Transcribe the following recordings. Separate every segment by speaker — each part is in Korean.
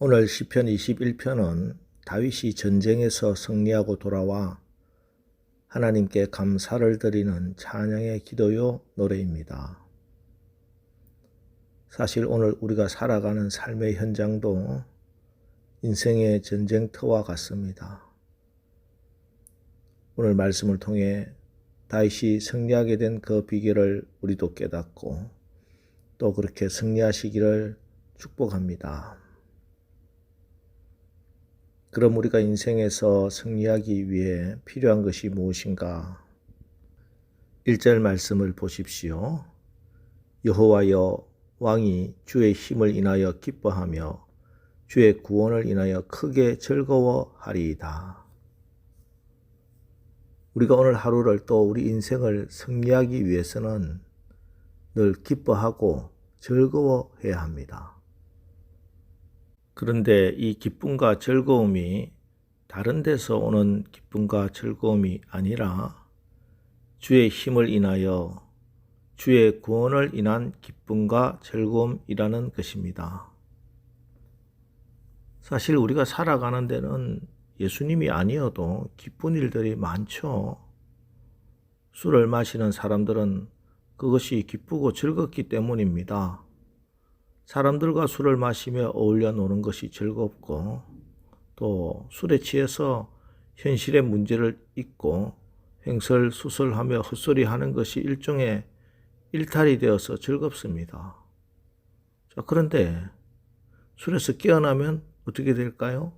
Speaker 1: 오늘 시편 21편은 다윗이 전쟁에서 승리하고 돌아와 하나님께 감사를 드리는 찬양의 기도요 노래입니다. 사실 오늘 우리가 살아가는 삶의 현장도 인생의 전쟁터와 같습니다. 오늘 말씀을 통해 다윗이 승리하게 된 그 비결을 우리도 깨닫고 또 그렇게 승리하시기를 축복합니다. 그럼 우리가 인생에서 승리하기 위해 필요한 것이 무엇인가? 1절 말씀을 보십시오. 여호와여 왕이 주의 힘을 인하여 기뻐하며 주의 구원을 인하여 크게 즐거워하리이다. 우리가 오늘 하루를 또 우리 인생을 승리하기 위해서는 늘 기뻐하고 즐거워해야 합니다. 그런데 이 기쁨과 즐거움이 다른 데서 오는 기쁨과 즐거움이 아니라 주의 힘을 인하여 주의 구원을 인한 기쁨과 즐거움이라는 것입니다. 사실 우리가 살아가는 데는 예수님이 아니어도 기쁜 일들이 많죠. 술을 마시는 사람들은 그것이 기쁘고 즐겁기 때문입니다. 사람들과 술을 마시며 어울려 노는 것이 즐겁고 또 술에 취해서 현실의 문제를 잊고 횡설수설하며 헛소리하는 것이 일종의 일탈이 되어서 즐겁습니다. 자, 그런데 술에서 깨어나면 어떻게 될까요?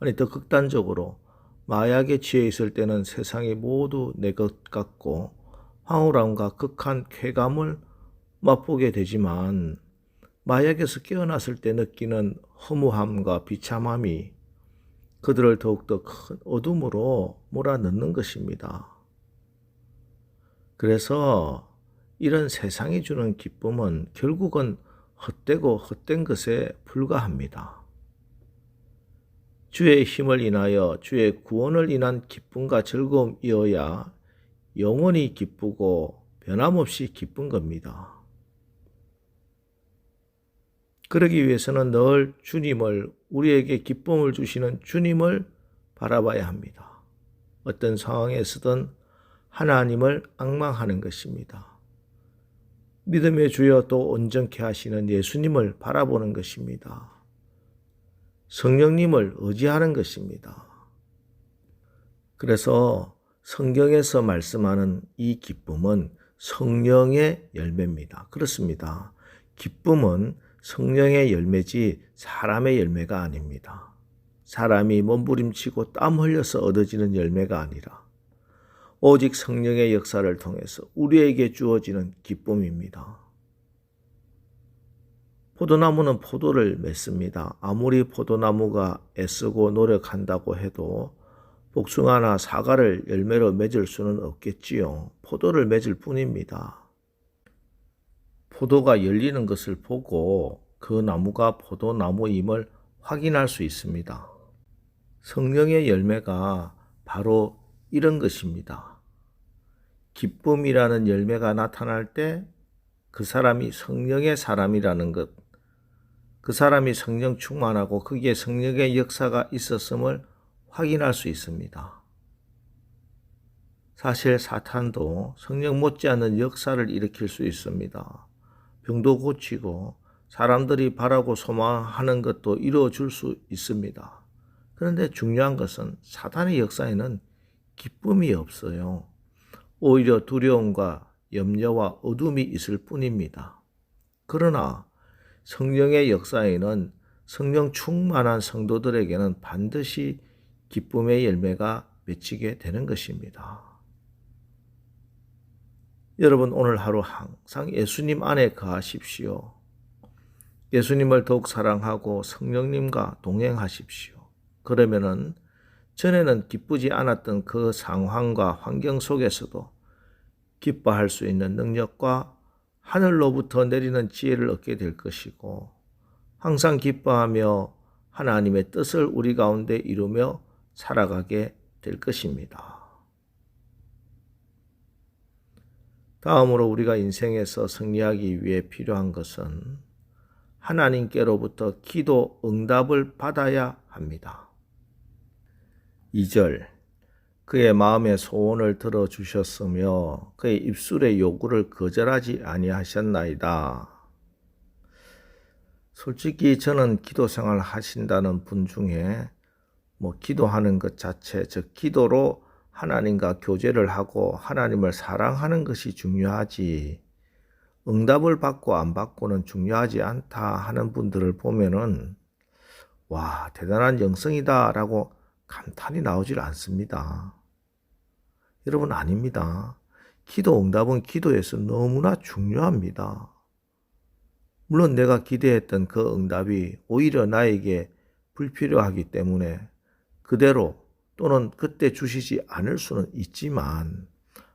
Speaker 1: 아니, 더 극단적으로 마약에 취해 있을 때는 세상이 모두 내 것 같고 황홀함과 극한 쾌감을 맛보게 되지만 마약에서 깨어났을 때 느끼는 허무함과 비참함이 그들을 더욱더 큰 어둠으로 몰아넣는 것입니다. 그래서 이런 세상이 주는 기쁨은 결국은 헛되고 헛된 것에 불과합니다. 주의 힘을 인하여 주의 구원을 인한 기쁨과 즐거움이어야 영원히 기쁘고 변함없이 기쁜 겁니다. 그러기 위해서는 늘 주님을 우리에게 기쁨을 주시는 주님을 바라봐야 합니다. 어떤 상황에서든 하나님을 악망하는 것입니다. 믿음의 주여 또 온전케 하시는 예수님을 바라보는 것입니다. 성령님을 의지하는 것입니다. 그래서 성경에서 말씀하는 이 기쁨은 성령의 열매입니다. 그렇습니다. 기쁨은 성령의 열매지 사람의 열매가 아닙니다. 사람이 몸부림치고 땀 흘려서 얻어지는 열매가 아니라 오직 성령의 역사를 통해서 우리에게 주어지는 기쁨입니다. 포도나무는 포도를 맺습니다. 아무리 포도나무가 애쓰고 노력한다고 해도 복숭아나 사과를 열매로 맺을 수는 없겠지요. 포도를 맺을 뿐입니다. 포도가 열리는 것을 보고 그 나무가 포도나무임을 확인할 수 있습니다. 성령의 열매가 바로 이런 것입니다. 기쁨이라는 열매가 나타날 때 그 사람이 성령의 사람이라는 것, 그 사람이 성령 충만하고 거기에 성령의 역사가 있었음을 확인할 수 있습니다. 사실 사탄도 성령 못지않은 역사를 일으킬 수 있습니다. 병도 고치고 사람들이 바라고 소망하는 것도 이루어줄 수 있습니다. 그런데 중요한 것은 사탄의 역사에는 기쁨이 없어요. 오히려 두려움과 염려와 어둠이 있을 뿐입니다. 그러나 성령의 역사에는 성령 충만한 성도들에게는 반드시 기쁨의 열매가 맺히게 되는 것입니다. 여러분 오늘 하루 항상 예수님 안에 거하십시오. 예수님을 더욱 사랑하고 성령님과 동행하십시오. 그러면은 전에는 기쁘지 않았던 그 상황과 환경 속에서도 기뻐할 수 있는 능력과 하늘로부터 내리는 지혜를 얻게 될 것이고 항상 기뻐하며 하나님의 뜻을 우리 가운데 이루며 살아가게 될 것입니다. 다음으로 우리가 인생에서 승리하기 위해 필요한 것은 하나님께로부터 기도 응답을 받아야 합니다. 2절 그의 마음의 소원을 들어 주셨으며 그의 입술의 요구를 거절하지 아니하셨나이다. 솔직히 저는 기도 생활 하신다는 분 중에 뭐 기도하는 것 자체, 즉 기도로 하나님과 교제를 하고 하나님을 사랑하는 것이 중요하지. 응답을 받고 안 받고는 중요하지 않다 하는 분들을 보면은 와, 대단한 영성이다 라고 감탄이 나오질 않습니다. 여러분 아닙니다. 기도 응답은 기도에서 너무나 중요합니다. 물론 내가 기대했던 그 응답이 오히려 나에게 불필요하기 때문에 그대로 또는 그때 주시지 않을 수는 있지만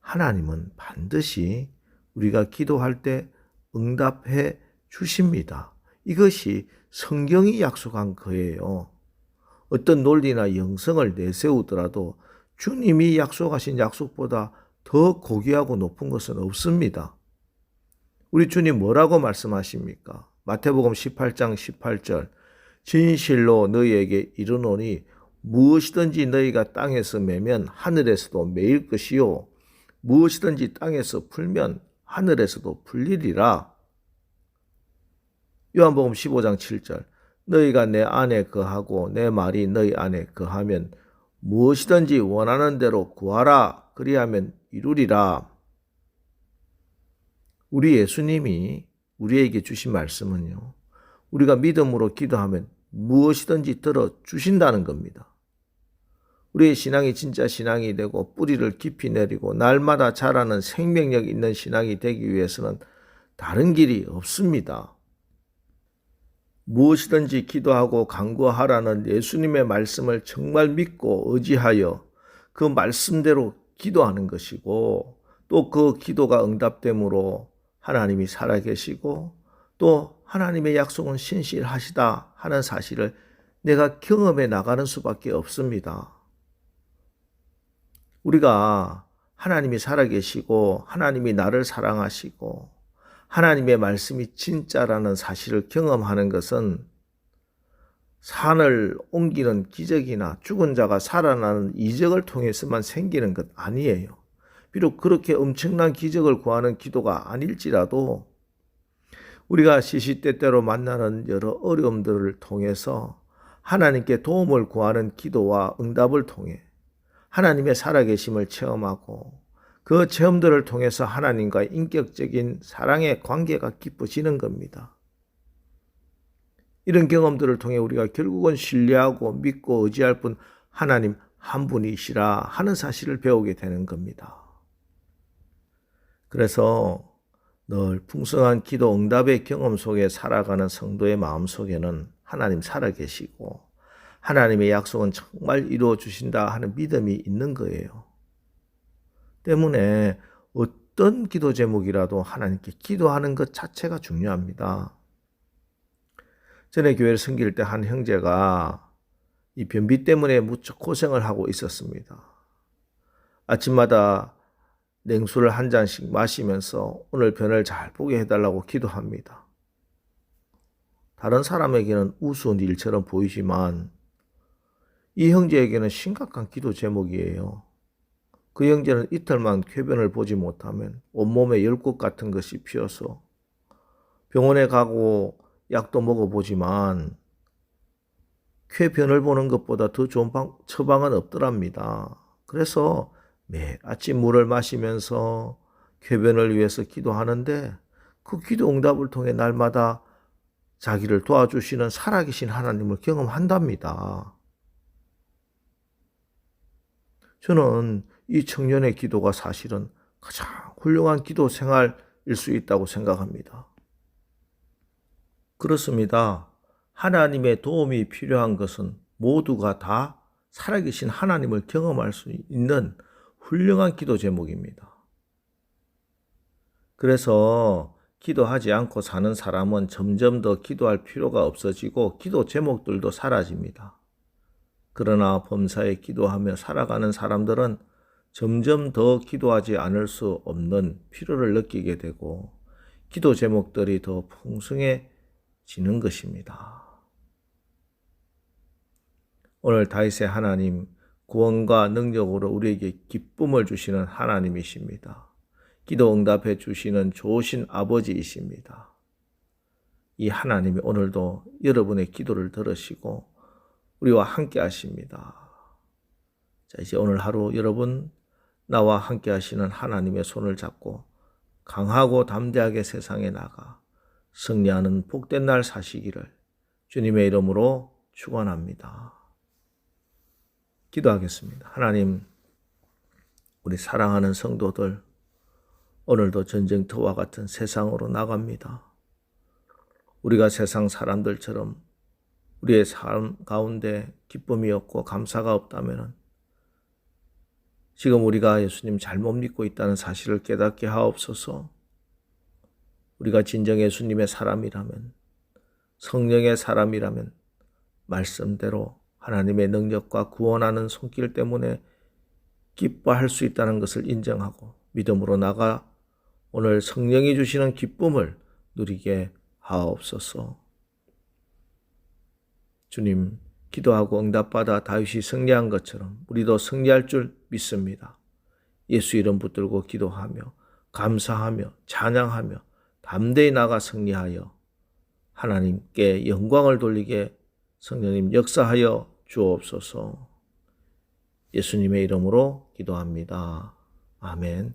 Speaker 1: 하나님은 반드시 우리가 기도할 때 응답해 주십니다. 이것이 성경이 약속한 거예요. 어떤 논리나 영성을 내세우더라도 주님이 약속하신 약속보다 더 고귀하고 높은 것은 없습니다. 우리 주님 뭐라고 말씀하십니까? 마태복음 18장 18절 진실로 너희에게 이르노니 무엇이든지 너희가 땅에서 매면 하늘에서도 매일 것이요 무엇이든지 땅에서 풀면 하늘에서도 풀리리라. 요한복음 15장 7절 너희가 내 안에 거하고 내 말이 너희 안에 거하면 무엇이든지 원하는 대로 구하라 그리하면 이루리라. 우리 예수님이 우리에게 주신 말씀은요. 우리가 믿음으로 기도하면 무엇이든지 들어 주신다는 겁니다. 우리의 신앙이 진짜 신앙이 되고 뿌리를 깊이 내리고 날마다 자라는 생명력 있는 신앙이 되기 위해서는 다른 길이 없습니다. 무엇이든지 기도하고 간구하라는 예수님의 말씀을 정말 믿고 의지하여 그 말씀대로 기도하는 것이고 또 그 기도가 응답됨으로 하나님이 살아계시고 또 하나님의 약속은 신실하시다 하는 사실을 내가 경험해 나가는 수밖에 없습니다. 우리가 하나님이 살아계시고 하나님이 나를 사랑하시고 하나님의 말씀이 진짜라는 사실을 경험하는 것은 산을 옮기는 기적이나 죽은 자가 살아나는 이적을 통해서만 생기는 것 아니에요. 비록 그렇게 엄청난 기적을 구하는 기도가 아닐지라도 우리가 시시때때로 만나는 여러 어려움들을 통해서 하나님께 도움을 구하는 기도와 응답을 통해 하나님의 살아계심을 체험하고 그 체험들을 통해서 하나님과 인격적인 사랑의 관계가 깊어지는 겁니다. 이런 경험들을 통해 우리가 결국은 신뢰하고 믿고 의지할 분 하나님 한 분이시라 하는 사실을 배우게 되는 겁니다. 그래서 늘 풍성한 기도 응답의 경험 속에 살아가는 성도의 마음 속에는 하나님 살아계시고 하나님의 약속은 정말 이루어 주신다 하는 믿음이 있는 거예요. 때문에 어떤 기도 제목이라도 하나님께 기도하는 것 자체가 중요합니다. 전에 교회를 섬길 때 한 형제가 이 변비 때문에 무척 고생을 하고 있었습니다. 아침마다 냉수를 한 잔씩 마시면서 오늘 변을 잘 보게 해달라고 기도합니다. 다른 사람에게는 우스운 일처럼 보이지만 이 형제에게는 심각한 기도 제목이에요. 그 형제는 이틀만 쾌변을 보지 못하면 온몸에 열국 같은 것이 피어서 병원에 가고 약도 먹어보지만 쾌변을 보는 것보다 더 좋은 방, 처방은 없더랍니다. 그래서 매 아침 물을 마시면서 쾌변을 위해서 기도하는데 그 기도 응답을 통해 날마다 자기를 도와주시는 살아계신 하나님을 경험한답니다. 저는 이 청년의 기도가 사실은 가장 훌륭한 기도 생활일 수 있다고 생각합니다. 그렇습니다. 하나님의 도움이 필요한 것은 모두가 다 살아계신 하나님을 경험할 수 있는 훌륭한 기도 제목입니다. 그래서 기도하지 않고 사는 사람은 점점 더 기도할 필요가 없어지고 기도 제목들도 사라집니다. 그러나 범사에 기도하며 살아가는 사람들은 점점 더 기도하지 않을 수 없는 필요를 느끼게 되고 기도 제목들이 더 풍성해지게 이루어지는 것입니다. 오늘 다윗의 하나님 구원과 능력으로 우리에게 기쁨을 주시는 하나님이십니다. 기도 응답해 주시는 좋으신 아버지이십니다. 이 하나님이 오늘도 여러분의 기도를 들으시고 우리와 함께 하십니다. 자, 이제 오늘 하루 여러분 나와 함께 하시는 하나님의 손을 잡고 강하고 담대하게 세상에 나가 승리하는 복된 날 사시기를 주님의 이름으로 축원합니다. 기도하겠습니다. 하나님, 우리 사랑하는 성도들 오늘도 전쟁터와 같은 세상으로 나갑니다. 우리가 세상 사람들처럼 우리의 삶 가운데 기쁨이 없고 감사가 없다면 지금 우리가 예수님 잘못 믿고 있다는 사실을 깨닫게 하옵소서. 우리가 진정 예수님의 사람이라면 성령의 사람이라면 말씀대로 하나님의 능력과 구원하는 손길 때문에 기뻐할 수 있다는 것을 인정하고 믿음으로 나가 오늘 성령이 주시는 기쁨을 누리게 하옵소서. 주님, 기도하고 응답받아 다윗이 승리한 것처럼 우리도 승리할 줄 믿습니다. 예수 이름 붙들고 기도하며 감사하며 찬양하며 담대히 나가 승리하여 하나님께 영광을 돌리게 성령님 역사하여 주옵소서. 예수님의 이름으로 기도합니다. 아멘.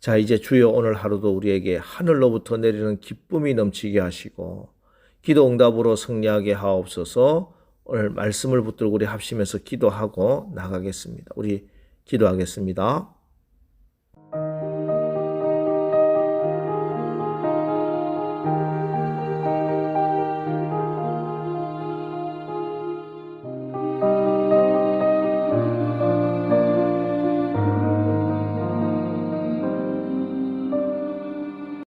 Speaker 1: 자, 이제 주여 오늘 하루도 우리에게 하늘로부터 내리는 기쁨이 넘치게 하시고 기도 응답으로 승리하게 하옵소서. 오늘 말씀을 붙들고 우리 합심해서 기도하고 나가겠습니다. 우리 기도하겠습니다.